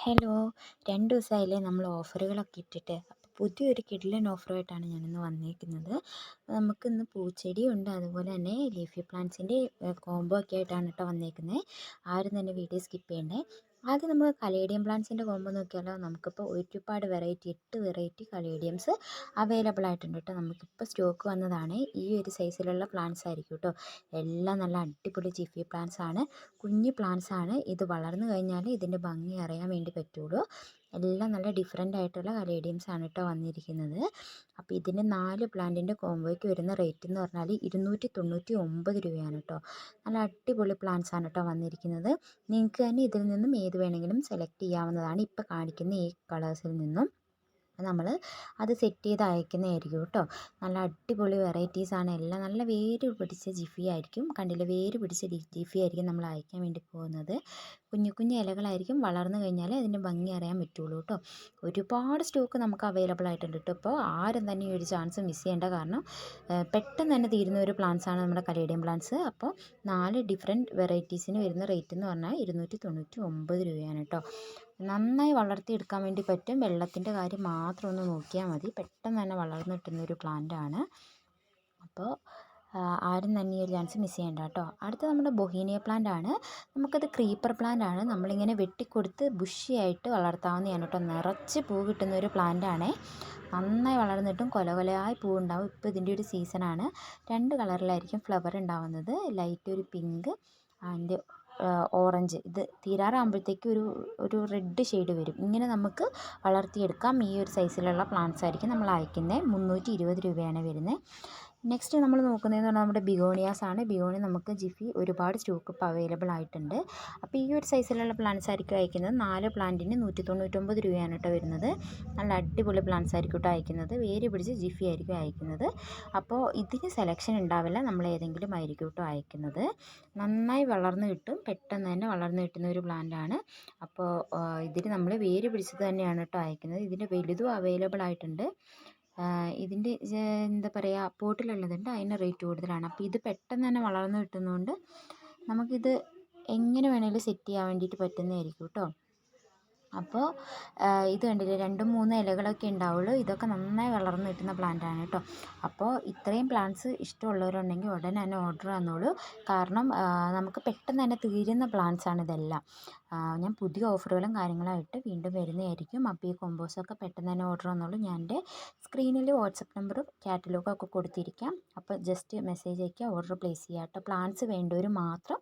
Hello. രണ്ട് ദിവസമായില്ലേ നമ്മൾ ഓഫറുകളൊക്കെ ഇട്ടിട്ട്. അപ്പോൾ പുതിയൊരു കിഡിലൻ ഓഫറുമായിട്ടാണ് ഞാനിന്ന് വന്നിരിക്കുന്നത് നമുക്കിന്ന് പൂച്ചെടിയുണ്ട് അതുപോലെ തന്നെ ലീഫി പ്ലാന്റ്സിന്റെ കോംബോ ഒക്കെ ആയിട്ടാണ് കേട്ടോ വന്നിരിക്കുന്നത് ആരും തന്നെ വീഡിയോ സ്കിപ്പ് ചെയ്യണ്ടേ. ആദ്യം നമ്മൾ കലേഡിയം പ്ലാന്റ്സിന്റെ കോമ്പോ നോക്കിയാലോ? നമുക്കിപ്പോൾ ഒരുപാട് വെറൈറ്റി എട്ട് വെറൈറ്റി കലേഡിയംസ് അവൈലബിൾ ആയിട്ടുണ്ട് കേട്ടോ. നമുക്കിപ്പോൾ സ്റ്റോക്ക് വന്നതാണ്. ഈ ഒരു സൈസിലുള്ള പ്ലാന്റ്സ് ആയിരിക്കും കേട്ടോ. എല്ലാം നല്ല അടിപൊളി ജിഫി പ്ലാന്റ്സ് ആണ്. കുഞ്ഞു പ്ലാന്റ്സ് ആണ്. ഇത് വളർന്നു കഴിഞ്ഞാൽ ഇതിന്റെ ഭംഗി അറിയാൻ വേണ്ടി പറ്റുള്ളൂ. എല്ലാം നല്ല ഡിഫറെന്റ് ആയിട്ടുള്ള കലേഡിയംസ് ആണ് കേട്ടോ വന്നിരിക്കുന്നത്. അപ്പോൾ ഇതിന് നാല് പ്ലാന്റിന്റെ കോംബോയ്ക്ക് വരുന്ന റേറ്റ് എന്ന് പറഞ്ഞാൽ ഇരുന്നൂറ്റി തൊണ്ണൂറ്റി ഒമ്പത് രൂപയാണ് കേട്ടോ നല്ല അടിപൊളി പ്ലാന്റ്സ് ആണ് കേട്ടോ വന്നിരിക്കുന്നത്. നിങ്ങൾക്ക് തന്നെ ഇതിൽ നിന്നും ഏത് വേണമെങ്കിലും സെലക്ട് ചെയ്യാവുന്നതാണ് ഇപ്പോൾ കാണിക്കുന്ന ഈ കളേഴ്സിൽ നിന്നും. നമ്മൾ അത് സെറ്റ് ചെയ്ത് അയക്കുന്നതായിരിക്കും കേട്ടോ. നല്ല അടിപൊളി വെറൈറ്റീസാണ് എല്ലാം നല്ല വേര് പിടിച്ച ജിഫി ആയിരിക്കും. കണ്ടില്ലേ? വേര് പിടിച്ച ജിഫി ആയിരിക്കും നമ്മൾ അയക്കാൻ വേണ്ടി പോകുന്നത്. കുഞ്ഞു കുഞ്ഞു ഇലകളായിരിക്കും വളർന്നു കഴിഞ്ഞാൽ അതിന്റെ ഭംഗി അറിയാൻ പറ്റുള്ളൂ കേട്ടോ. ഒരുപാട് സ്റ്റോക്ക് നമുക്ക് അവൈലബിൾ ആയിട്ടുണ്ട് കേട്ടോ. ഇപ്പോൾ ആരും തന്നെ ഒരു ചാൻസ് മിസ് ചെയ്യേണ്ട കാരണം പെട്ടെന്ന് തന്നെ തീരുന്ന ഒരു ആണ് നമ്മുടെ കലേഡിയം പ്ലാന്റ്സ് അപ്പോൾ നാല് ഡിഫറെന്റ് വെറൈറ്റീസിന് വരുന്ന റേറ്റ് എന്ന് പറഞ്ഞാൽ ഇരുന്നൂറ്റി തൊണ്ണൂറ്റി ഒമ്പത് രൂപയാണ് കേട്ടോ. നന്നായി വളർത്തിയെടുക്കാൻ വേണ്ടി പറ്റും. വെള്ളത്തിന്റെ കാര്യം മാത്രം ഒന്ന് നോക്കിയാൽ മതി. പെട്ടെന്ന് തന്നെ വളർന്നു കിട്ടുന്ന ഒരു ആണ്. അപ്പോൾ ആരും തന്നെ ഈ ഒരു ചാൻസ് മിസ് ചെയ്യേണ്ട കേട്ടോ. അടുത്ത നമ്മുടെ ബൊഹീനിയ പ്ലാന്റ് ആണ്. നമുക്കത് ക്രീപ്പർ പ്ലാന്റ് ആണ്. നമ്മളിങ്ങനെ വെട്ടിക്കൊടുത്ത് ബുഷിയായിട്ട് വളർത്താവുന്നതാണ് കേട്ടോ. നിറച്ച് പൂ കിട്ടുന്ന ഒരു പ്ലാന്റ് ആണേ. നന്നായി വളർന്നിട്ടും കൊല കൊലയായി പൂ ഉണ്ടാവും ഇപ്പോൾ ഇതിന്റെ ഒരു സീസണാണ് രണ്ട് കളറിലായിരിക്കും ഫ്ലവർ ഉണ്ടാവുന്നത്. ലൈറ്റ് ഒരു പിങ്ക് ആൻഡ് ഓറഞ്ച്. ഇത് തീരാറാകുമ്പോഴത്തേക്ക് ഒരു ഒരു റെഡ് ഷെയ്ഡ് വരും. ഇങ്ങനെ നമുക്ക് വളർത്തിയെടുക്കാം. ഈ ഒരു സൈസിലുള്ള പ്ലാന്റ്സ് ആയിരിക്കും നമ്മൾ അയക്കുന്നത് മുന്നൂറ്റി ഇരുപത് രൂപയാണ് വരുന്നത് നെക്സ്റ്റ് നമ്മൾ നോക്കുന്നതെന്ന് പറഞ്ഞാൽ നമ്മുടെ ബിഗോണിയാസ് ആണ്. ബിഗോണി നമുക്ക് ജിഫി ഒരുപാട് സ്റ്റോക്ക് ഇപ്പോൾ അവൈലബിൾ ആയിട്ടുണ്ട്. അപ്പോൾ ഈ ഒരു സൈസിലുള്ള പ്ലാന്റ്സ് ആയിരിക്കും അയക്കുന്നത്. നാല് പ്ലാന്റിന് നൂറ്റി തൊണ്ണൂറ്റൊമ്പത് രൂപയാണ് കേട്ടോ വരുന്നത്. നല്ല അടിപൊളി പ്ലാന്റ്സ് ആയിരിക്കും കേട്ടോ അയക്കുന്നത്. വേര് പിടിച്ച് ജിഫി ആയിരിക്കും അയക്കുന്നത്. അപ്പോൾ ഇതിന് സെലക്ഷൻ ഉണ്ടാവില്ല. നമ്മൾ ഏതെങ്കിലും ആയിരിക്കും കേട്ടോ അയക്കുന്നത്. നന്നായി വളർന്നു കിട്ടും. പെട്ടെന്ന് തന്നെ വളർന്നു കിട്ടുന്ന ഒരു പ്ലാന്റ് ആണ്. അപ്പോൾ ഇതിന് നമ്മൾ വേര് പിടിച്ചത് തന്നെയാണ് കേട്ടോ അയക്കുന്നത്. ഇതിന്റെ വലുതും അവൈലബിൾ ആയിട്ടുണ്ട്. ഇതിന്റെ എന്താ പറയുക പോട്ടിലുള്ളതുണ്ട് അതിന് റേറ്റ് കൂടുതലാണ്. അപ്പോൾ ഇത് പെട്ടെന്ന് തന്നെ വളർന്ന് കിട്ടുന്നതുകൊണ്ട് നമുക്കിത് എങ്ങനെ വേണമെങ്കിലും സെറ്റ് ചെയ്യാൻ വേണ്ടിയിട്ട് പറ്റുന്നതായിരിക്കും കേട്ടോ. അപ്പോൾ ഇത് കണ്ടില്ലേ? രണ്ടും മൂന്നും ഇലകളൊക്കെ ഉണ്ടാവുള്ളൂ. ഇതൊക്കെ നന്നായി വളർന്നു കിട്ടുന്ന പ്ലാന്റാണ് കേട്ടോ. അപ്പോൾ ഇത്രയും പ്ലാന്റ്സ് ഇഷ്ടമുള്ളവരുണ്ടെങ്കിൽ ഉടനെ തന്നെ ഓർഡർ തന്നോളൂ. കാരണം നമുക്ക് പെട്ടെന്ന് തന്നെ തീരുന്ന പ്ലാന്റ്സാണ് ഇതെല്ലാം. ഞാൻ പുതിയ ഓഫറുകളും കാര്യങ്ങളായിട്ട് വീണ്ടും വരുന്നതായിരിക്കും. അപ്പോൾ ഈ കോമ്പോസൊക്കെ പെട്ടെന്ന് തന്നെ ഓർഡർ തന്നോളൂ. ഞാൻ എന്റെ സ്ക്രീനിൽ വാട്സപ്പ് നമ്പറും കാറ്റലോഗും ഒക്കെ കൊടുത്തിരിക്കാം. അപ്പോൾ ജസ്റ്റ് മെസ്സേജ് അയക്കുക ഓർഡർ പ്ലേസ് ചെയ്യുക. കേട്ടോ. പ്ലാന്റ്സ് വേണ്ടവർ മാത്രം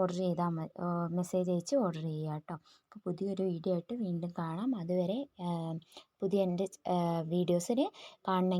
ഓർഡർ ചെയ്താൽ മതി മെസ്സേജ് അയച്ച് ഓർഡർ ചെയ്യുക കേട്ടോ. പുതിയൊരു വീഡിയോ ആയിട്ട് വീണ്ടും കാണാം. അതുവരെ പുതിയ എന്റെ വീഡിയോസിന് കാണണമെങ്കിൽ